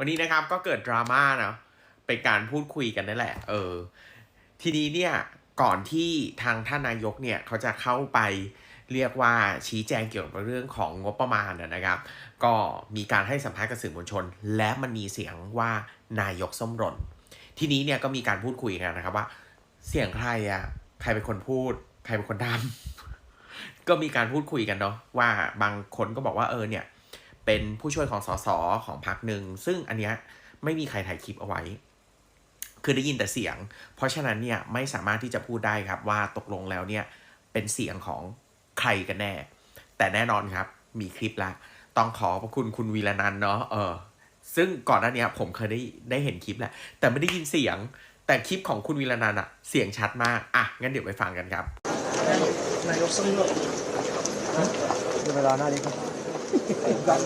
วันนี้นะครับก็เกิดดราม่าเนาะเป็นการพูดคุยกันนั่นแหละ เออ ทีนี้เนี่ยก่อนที่ทางท่านนายกเนี่ยเขาจะเข้าไปเรียกว่าชี้แจงเกี่ยวกับเรื่องของงบประมาณนะนะครับ ก็มีการให้สัมภาษณ์กับสื่อมวลชน และมันมีเสียงว่านายกส้มหล่น ทีนี้เนี่ยก็มีการพูดคุยกันนะครับว่า เสียงใครอะใครเป็นคนพูด ใครเป็นคนทำก็มีการพูดคุยกันเนาะว่าบางคนก็บอกว่าเออเนี่ย เป็นผู้ช่วยของสสของพรรคหนึ่งซึ่งอันเนี้ยไม่มีใครถ่ายคลิปเอาไว้ คือได้ยินแต่เสียง เพราะฉะนั้นเนี่ยไม่สามารถที่จะพูดได้ครับว่าตกลงแล้วเนี่ยเป็นเสียงของใครกันแน่ แต่แน่นอนครับมีคลิปละต้องขอขอบคุณคุณวีรนันท์เนาะเออซึ่งก่อนหน้าเนี้ยผมเคยได้ได้เห็นคลิปแหละแต่ไม่ได้ยินเสียง แต่คลิปของคุณวีรนันท์อะเสียงชัดมากอะงั้นเดี๋ยวไปฟังกันครับนายกส้มหล่นเดี๋ยวเวลาหน้านี้ครับ ดัง